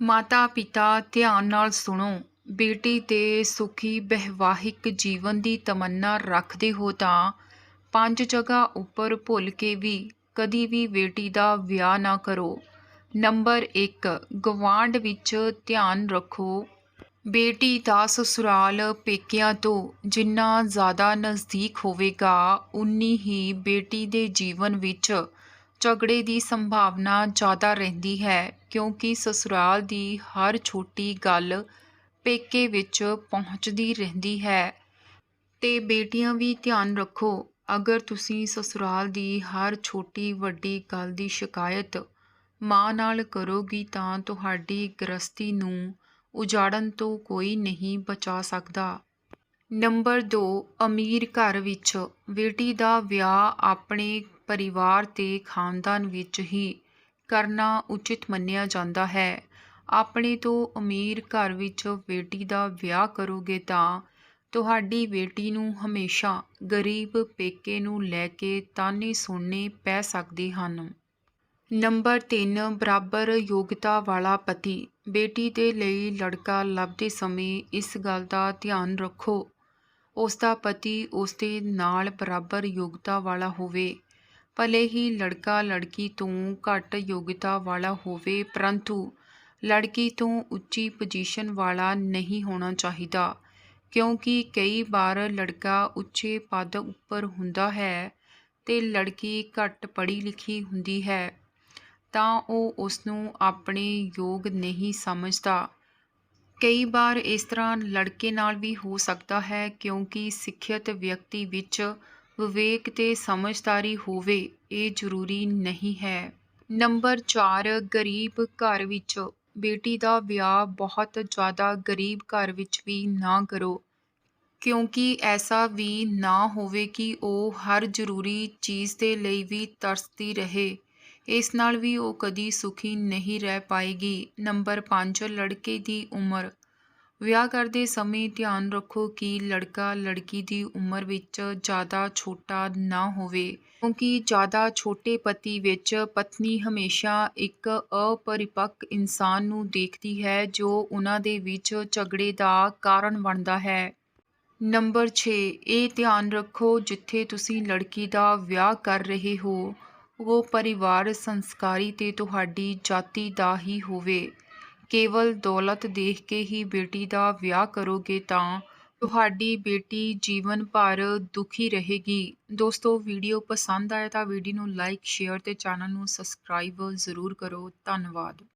ਮਾਤਾ ਪਿਤਾ ਧਿਆਨ ਨਾਲ ਸੁਣੋ। ਬੇਟੀ ਦੇ ਸੁਖੀ ਵੈਵਾਹਿਕ ਜੀਵਨ ਦੀ ਤਮੰਨਾ ਰੱਖਦੇ ਹੋ ਤਾਂ ਪੰਜ ਜਗ੍ਹਾ ਉੱਪਰ ਭੁੱਲ ਕੇ ਵੀ ਕਦੀ ਵੀ ਬੇਟੀ ਦਾ ਵਿਆਹ ਨਾ ਕਰੋ। ਨੰਬਰ 1 ਗਵਾਂਢ ਵਿੱਚ ਧਿਆਨ ਰੱਖੋ। ਬੇਟੀ ਦਾ ਸਸੁਰਾਲ ਪੇਕਿਆਂ ਤੋਂ ਜਿੰਨਾ ਜ਼ਿਆਦਾ ਨਜ਼ਦੀਕ ਹੋਵੇਗਾ, ਉਨੀ ਹੀ ਬੇਟੀ ਦੇ ਜੀਵਨ ਵਿੱਚ ਝਗੜੇ ਦੀ ਸੰਭਾਵਨਾ ਜ਼ਿਆਦਾ ਰਹਿੰਦੀ ਹੈ ਕਿਉਂਕਿ ਸਸੁਰਾਲ ਦੀ ਹਰ ਛੋਟੀ ਗੱਲ ਪੇਕੇ ਵਿੱਚ ਪਹੁੰਚਦੀ ਰਹਿੰਦੀ ਹੈ। ਤੇ ਬੇਟੀਆਂ ਵੀ ਧਿਆਨ ਰੱਖੋ, ਅਗਰ ਤੁਸੀਂ ਸਸੁਰਾਲ ਦੀ ਹਰ ਛੋਟੀ ਵੱਡੀ ਗੱਲ ਦੀ ਸ਼ਿਕਾਇਤ ਮਾਂ ਨਾਲ ਕਰੋਗੀ ਤਾਂ ਤੁਹਾਡੀ ਗ੍ਰਸਤੀ ਨੂੰ ਉਜਾੜਨ ਤੋਂ ਕੋਈ ਨਹੀਂ ਬਚਾ ਸਕਦਾ। ਨੰਬਰ 2 ਅਮੀਰ ਘਰ ਵਿੱਚ ਬੇਟੀ ਦਾ ਵਿਆਹ ਆਪਣੇ ਪਰਿਵਾਰ ਤੇ ਖਾਨਦਾਨ ਵਿੱਚ ਹੀ ਕਰਨਾ ਉਚਿਤ ਮੰਨਿਆ ਜਾਂਦਾ ਹੈ। ਆਪਣੇ ਤੋਂ ਅਮੀਰ ਘਰ ਵਿੱਚ ਬੇਟੀ ਦਾ ਵਿਆਹ ਕਰੋਗੇ ਤਾਂ ਤੁਹਾਡੀ ਬੇਟੀ ਨੂੰ ਹਮੇਸ਼ਾ ਗਰੀਬ ਪੇਕੇ ਨੂੰ ਲੈ ਕੇ ਤਾਨੇ ਸੁਣਨੇ ਪੈ ਸਕਦੇ ਹਨ। ਨੰਬਰ 3 ਬਰਾਬਰ ਯੋਗਤਾ ਵਾਲਾ ਪਤੀ। ਬੇਟੀ ਦੇ ਲਈ ਲੜਕਾ ਲੱਭਦੇ ਸਮੇਂ ਇਸ ਗੱਲ ਦਾ ਧਿਆਨ ਰੱਖੋ। ਉਸ ਦਾ ਪਤੀ ਉਸ ਦੇ ਨਾਲ ਬਰਾਬਰ ਯੋਗਤਾ ਵਾਲਾ ਹੋਵੇ। ਭਲੇ ਹੀ ਲੜਕਾ ਲੜਕੀ ਤੋਂ ਘੱਟ ਯੋਗਤਾ ਵਾਲਾ ਹੋਵੇ, ਪਰੰਤੂ ਲੜਕੀ ਤੋਂ ਉੱਚੀ ਪੋਜੀਸ਼ਨ ਵਾਲਾ ਨਹੀਂ ਹੋਣਾ ਚਾਹੀਦਾ, ਕਿਉਂਕਿ ਕਈ ਵਾਰ ਲੜਕਾ ਉੱਚੇ ਪਦ ਉੱਪਰ ਹੁੰਦਾ ਹੈ ਤੇ ਲੜਕੀ ਘੱਟ ਪੜ੍ਹੀ ਲਿਖੀ ਹੁੰਦੀ ਹੈ, ਤਾਂ ਉਹ ਉਸ ਨੂੰ ਆਪਣੇ ਯੋਗ ਨਹੀਂ ਸਮਝਦਾ। ਕਈ ਵਾਰ ਇਸ ਤਰ੍ਹਾਂ ਲੜਕੇ ਨਾਲ ਵੀ ਹੋ ਸਕਦਾ ਹੈ, ਕਿਉਂਕਿ ਸਿੱਖਿਅਤ ਵਿਅਕਤੀ ਵਿੱਚ ਵਿਵੇਕ ਤੇ ਸਮਝਦਾਰੀ ਹੋਵੇ, ਇਹ ਜ਼ਰੂਰੀ ਨਹੀਂ ਹੈ। ਨੰਬਰ 4 ਗਰੀਬ ਘਰ ਵਿੱਚ। ਬੇਟੀ ਦਾ ਵਿਆਹ ਬਹੁਤ ਜ਼ਿਆਦਾ ਗਰੀਬ ਘਰ ਵਿੱਚ ਵੀ ਨਾ ਕਰੋ, ਕਿਉਂਕਿ ਐਸਾ ਵੀ ਨਾ ਹੋਵੇ ਕਿ ਉਹ ਹਰ ਜ਼ਰੂਰੀ ਚੀਜ਼ ਦੇ ਲਈ ਵੀ ਤਰਸਦੀ ਰਹੇ। ਇਸ ਨਾਲ ਵੀ ਉਹ ਕਦੀ ਸੁਖੀ ਨਹੀਂ ਰਹਿ ਪਾਏਗੀ। ਨੰਬਰ 5 ਲੜਕੇ ਦੀ ਉਮਰ। ਵਿਆਹ ਕਰਦੇ ਸਮੇਂ ਧਿਆਨ ਰੱਖੋ ਕਿ ਲੜਕਾ ਲੜਕੀ ਦੀ ਉਮਰ ਵਿੱਚ ਜ਼ਿਆਦਾ ਛੋਟਾ ਨਾ ਹੋਵੇ, ਕਿਉਂਕਿ ਜ਼ਿਆਦਾ ਛੋਟੇ ਪਤੀ ਵਿੱਚ ਪਤਨੀ ਹਮੇਸ਼ਾ ਇੱਕ ਅਪਰਿਪੱਕ ਇਨਸਾਨ ਨੂੰ ਦੇਖਦੀ ਹੈ, ਜੋ ਉਹਨਾਂ ਦੇ ਵਿੱਚ ਝਗੜੇ ਦਾ ਕਾਰਨ ਬਣਦਾ ਹੈ। ਨੰਬਰ 6 ਇਹ ਧਿਆਨ ਰੱਖੋ ਜਿੱਥੇ ਤੁਸੀਂ ਲੜਕੀ ਦਾ ਵਿਆਹ ਕਰ ਰਹੇ ਹੋ, ਉਹ ਪਰਿਵਾਰ ਸੰਸਕਾਰੀ ਤੇ ਤੁਹਾਡੀ ਜਾਤੀ ਦਾ ਹੀ ਹੋਵੇ। ਕੇਵਲ ਦੌਲਤ ਦੇਖ ਕੇ ਹੀ ਬੇਟੀ ਦਾ ਵਿਆਹ ਕਰੋਗੇ ਤਾਂ ਤੁਹਾਡੀ ਬੇਟੀ ਜੀਵਨ ਭਰ ਦੁਖੀ ਰਹੇਗੀ। ਦੋਸਤੋ, ਵੀਡੀਓ ਪਸੰਦ ਆਇਆ ਤਾਂ ਵੀਡੀਓ ਨੂੰ ਲਾਈਕ, ਸ਼ੇਅਰ ਤੇ ਚੈਨਲ ਨੂੰ ਸਬਸਕ੍ਰਾਈਬ ਜ਼ਰੂਰ ਕਰੋ। ਧੰਨਵਾਦ।